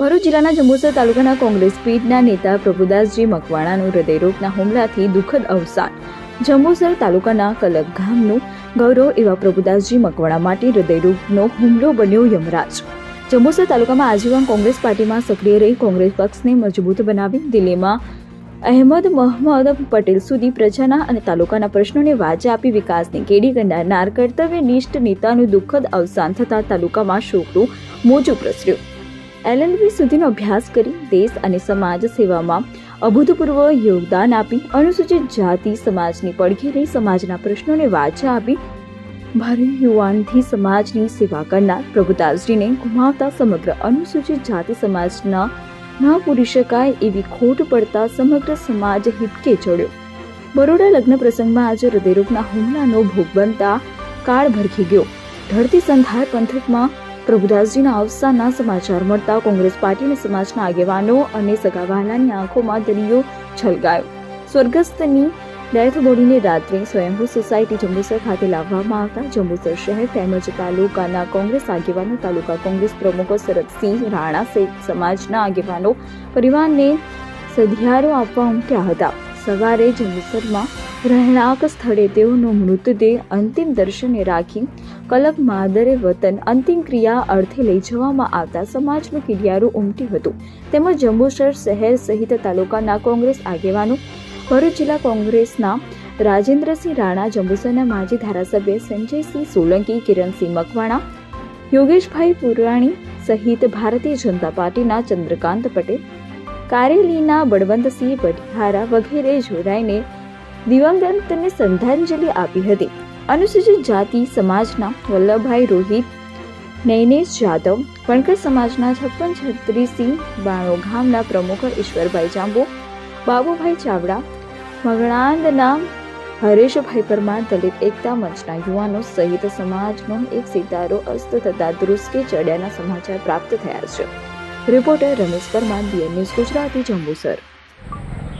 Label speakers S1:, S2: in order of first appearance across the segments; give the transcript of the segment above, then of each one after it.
S1: ભરૂચ જિલ્લાના જંબુસર તાલુકાના કોંગ્રેસ પીઢના નેતા પ્રભુદાસજી મકવાણાનું હૃદયરોગના હુમલાથી દુઃખદ અવસાન. જંબુસર તાલુકાના કલક ગામનું ગૌરવ એવા પ્રભુદાસજી મકવાણા માટે હૃદયરોગનો હુમલો બન્યો યમરાજ. જંબુસર તાલુકામાં આજીવન કોંગ્રેસ પાર્ટીમાં સક્રિય રહી કોંગ્રેસ પક્ષને મજબૂત બનાવી દિલ્હીમાં અહેમદ મહમદ પટેલ સુધી પ્રજાના અને તાલુકાના પ્રશ્નોને વાચા આપી વિકાસની કેડી કરનાર કર્તવ્યનિષ્ઠ નેતાનું દુઃખદ અવસાન થતાં તાલુકામાં શોકનું મોજું પ્રસર્યું. એલએલબી સુધીનો અભ્યાસ કરી દેશ અને સમાજ સેવામાં અભૂતપૂર્વ યોગદાન આપી, અનુસૂચિત જાતિ સમાજની પડખે રહી સમાજના પ્રશ્નોને વાચા આપી, ભારે યુવાનથી સમાજની સેવા કરનાર પ્રભુદાસજીને ગુમાવતા સમગ્ર અનુસૂચિત જાતિ સમાજના ન પૂરી શકાય એવી ખોટ પડતા સમગ્ર સમાજ હિપકે ચડ્યો. બરોડા લગ્ન પ્રસંગમાં આજે હૃદયરોગના હુમલાનો ભોગ બનતા કાળ ભરખી ગયો. ધરતી સંધાર પંથકમાં પ્રભુદાસજીના અવસાનના સમાચાર મળતા કોંગ્રેસ પાર્ટી અને સમાજના આગેવાનો અને સગાવાલાની આંખોમાં દરિયો છલગાયો સ્વર્ગસ્થની ડેથ બોડીને રાત્રે સ્વયંભૂ સોસાયટી જંબુસર ખાતે લાવવામાં આવતા જંબુસર શહેર તેમજ તાલુકાના કોંગ્રેસ આગેવાનો, તાલુકા કોંગ્રેસ પ્રમુખો શરદસિંહ રાણા સહિત સમાજના આગેવાનો, પરિવારને સધિયારો આપવા ઉમટ્યા હતા. સવારે જંબુસરમાં રહેણાંક સ્થળે તેઓનો મૃતદેહ અંતિમ દર્શને રાખી કલક માદરે વતન અંતિમ ક્રિયા અર્થે લઈ જવામાં આવતા સમાજનું કિડિયારું ઉમટ્યું હતું. તેમજ જંબુસર શહેર સહિત તાલુકાના કોંગ્રેસ આગેવાનો, ભરૂચ જિલ્લા કોંગ્રેસના રાજેન્દ્રસિંહ રાણા, જંબુસરના માજી ધારાસભ્ય સંજયસિંહ સોલંકી, કિરણસિંહ મકવાણા, યોગેશભાઈ પુરાણી સહિત ભારતીય જનતા પાર્ટીના ચંદ્રકાંત પટેલ કારેલીના બળવંતસિંહ પઢિહારા વગેરે જોડાઈને દિવંગતને શ્રદ્ધાંજલિ આપી હતી. અનુસૂચિત જાતિ સમાજના વલ્લભભાઈ રોહિત, નૈનેશ જાદવ, વણકર સમાજના છપ્પન છત્રીસિંહ બાણો ગામના પ્રમુખ ઈશ્વરભાઈ જાંબુ, બાબુભાઈ ચાવડા, મગણાંદના હરેશભાઈ પરમાર દલિત એકતા મંચના યુવાનો સહિત સમાજનો એક સિતારો અસ્ત થતા ધ્રુસકે ચડ્યાના સમાચાર પ્રાપ્ત થયા છે. Reporter Ramesh Parmar BN news Gujarati, Jambusar.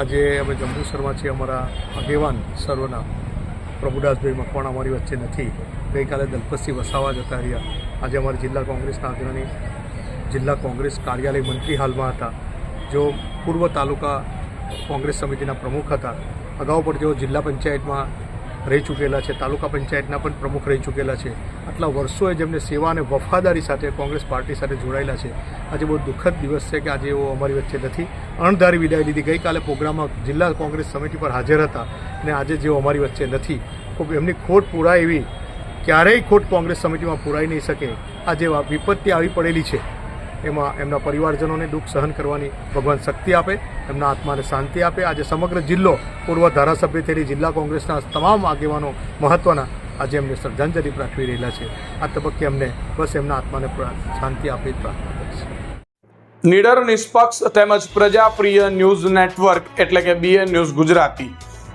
S2: આજે અમે જંબુસરમાં છીએ, અમારા આગેવાન સર્વના પ્રભુદાસભાઈ મકવાણા અમારી વચ્ચે નથી. ગઈકાલે દલપતસિંહ વસાવા જતા રહ્યા. આજે અમારા જિલ્લા કોંગ્રેસના અગ્રણી જિલ્લા કોંગ્રેસ કાર્યાલય મંત્રી હાલમાં હતા. જો પૂર્વ તાલુકા કોંગ્રેસ સમિતિના પ્રમુખ હતા. અગાઉ પણ જેઓ જિલ્લા પંચાયતમાં રહી ચૂકેલા છે, તાલુકા પંચાયતના પણ પ્રમુખ રહી ચૂકેલા છે. આટલા વર્ષોએ જેમને સેવા અને વફાદારી સાથે કોંગ્રેસ પાર્ટી સાથે જોડાયેલા છે. આજે બહુ દુઃખદ દિવસ છે કે આજે એઓ અમારી વચ્ચે નથી. અણધારી વિદાય લીધી. ગઈકાલે પ્રોગ્રામમાં જિલ્લા કોંગ્રેસ સમિતિ પર હાજર હતા અને આજે જેઓ અમારી વચ્ચે નથી. એમની ખોટ પૂરાય એવી ક્યારેય ખોટ કોંગ્રેસ સમિતિમાં પૂરાઈ નહીં શકે. આજે વિપત્તિ આવી પડેલી છે. એમાં એમના પરિવારજનોને દુઃખ સહન કરવાની ભગવાન શક્તિ આપે, એમના આત્માને શાંતિ આપે. આજે સમગ્ર જિલ્લો પૂર્વ ધારાસભ્ય થયેલી જિલ્લા કોંગ્રેસના તમામ આગેવાનો મહત્ત્વના આજે એમને શ્રદ્ધાંજલિ પાઠવી રહેલા છે. આ તબક્કે અમને બસ એમના આત્માને શાંતિ આપી પ્રાર્થના કરીશ.
S3: નિડર નિષ્પક્ષ તેમજ પ્રજાપ્રિય ન્યૂઝ નેટવર્ક એટલે કે BN news Gujarati.